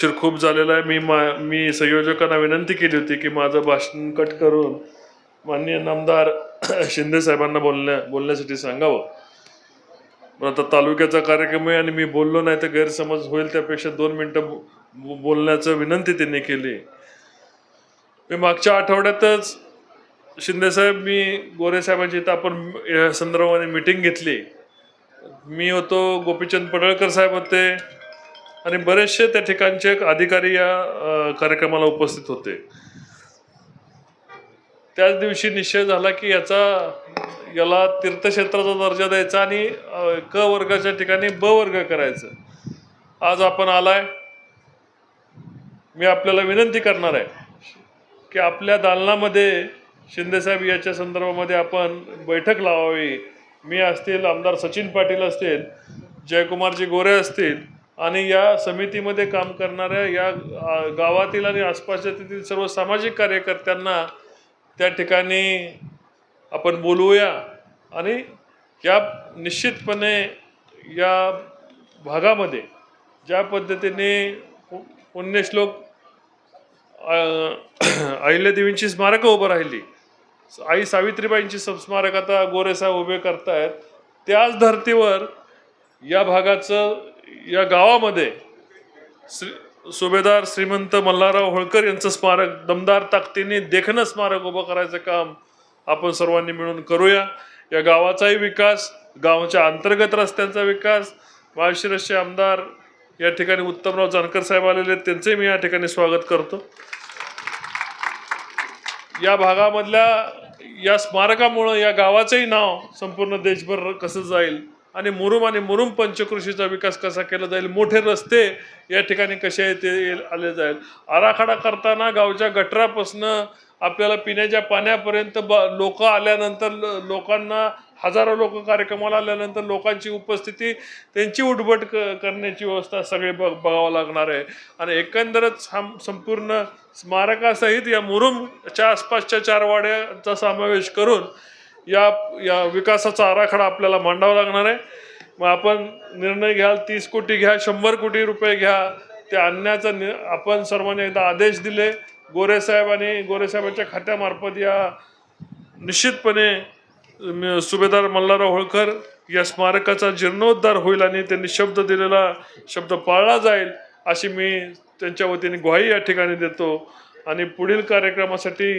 उशीर खूप झालेला आहे. मी मा मी संयोजकांना विनंती केली होती की माझं भाषण कट करून माननीय नामदार शिंदे साहेबांना बोलण्या बोलण्यासाठी सांगावं. पण आता तालुक्याचा कार्यक्रम आहे आणि मी बोललो नाही तर गैरसमज होईल त्यापेक्षा दोन मिनटं बोलण्याचं विनंती त्यांनी केली. मी मागच्या आठवड्यातच शिंदेसाहेब मी गोरेसाहेबांची इथं आपण या संदर्भाने मिटिंग घेतली. मी होतो गोपीचंद पडळकर साहेब होते. आणि बरेचसे त्या ठिकाणचे अधिकारी या कार्यक्रमाला उपस्थित होते. त्याच दिवशी निश्चय झाला की याचा याला तीर्थक्षेत्राचा दर्जा द्यायचा आणि क वर्गाच्या ठिकाणी ब वर्ग करायचं. आज आपण आलाय. मी आपल्याला विनंती करणार आहे की आपल्या दालनामध्ये शिंदेसाहेब याच्या संदर्भामध्ये आपण बैठक लावावी. मी असतील आमदार सचिन पाटील असतील जयकुमारजी गोरे असतील आणि या समितीमध्ये काम करणाऱ्या या गावातील आणि आसपासच्या तेथील सर्व सामाजिक कार्यकर्त्यांना त्या ठिकाणी आपण बोलवूया. आणि या निश्चितपणे या भागामध्ये ज्या पद्धतीने पु- पुण्यश्लोक अहिल्यादेवींची स्मारकं उभं राहिली. आई सावित्रीबाईंची स- स्मारक आता गोरेसाहेब उभे करतायत. त्याच धर्तीवर या भागाचं या गावामध्ये श्री सुभेदार श्रीमंत मल्हारराव होळकर यांचं स्मारक दमदार ताकदीने देखणं स्मारक उभं करायचं काम आपण सर्वांनी मिळून करूया. या गावाचाही विकास गावाच्या अंतर्गत रस्त्यांचा विकास माळशिरसचे आमदार या ठिकाणी उत्तमराव जानकर साहेब आलेले आहेत त्यांचंही मी या ठिकाणी स्वागत करतो. या भागामधल्या या स्मारकामुळं या गावाचंही नाव संपूर्ण देशभर कसं जाईल आणि मुरुम आणि मुरुम पंचकृषीचा विकास कसा केला जाईल मोठे रस्ते या ठिकाणी कसे आहे ते आले जाईल. आराखडा करताना गावच्या गटरापासनं आपल्याला पिण्याच्या पाण्यापर्यंत ब लोक आल्यानंतर लोकांना हजारो लोक कार्यक्रमाला आल्यानंतर लोकांची उपस्थिती त्यांची उठबट क करण्याची व्यवस्था सगळे बघ बघावं लागणार आहे. आणि एकंदरच हा संपूर्ण स्मारकासहित या मुरुमच्या आसपासच्या चार वाड्याचा समावेश करून या या विकासाचा आराखडा आपल्याला मांडावा लागणार आहे. मग आपण निर्णय घ्याल तीस कोटी घ्या शंभर कोटी रुपये घ्या. ते आणण्याचा नि आपण सर्वांनी एकदा आदेश दिले. गोरेसाहेब आणि गोरेसाहेबांच्या खात्यामार्फत या निश्चितपणे सुभेदार मल्हारराव होळकर या स्मारकाचा जीर्णोद्धार होईल आणि त्यांनी शब्द दिलेला शब्द पाळला जाईल अशी मी त्यांच्या वतीने ग्वाही या ठिकाणी देतो. आणि पुढील कार्यक्रमासाठी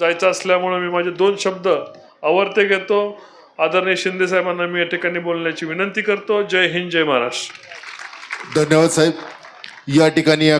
जायचं असल्यामुळं मी माझे दोन शब्द आवर्ते घेतो. आदरणीय शिंदे साहेबांना मी या ठिकाणी बोलण्याची विनंती करतो. जय हिंद जय महाराष्ट्र. धन्यवाद साहेब. या ठिकाणी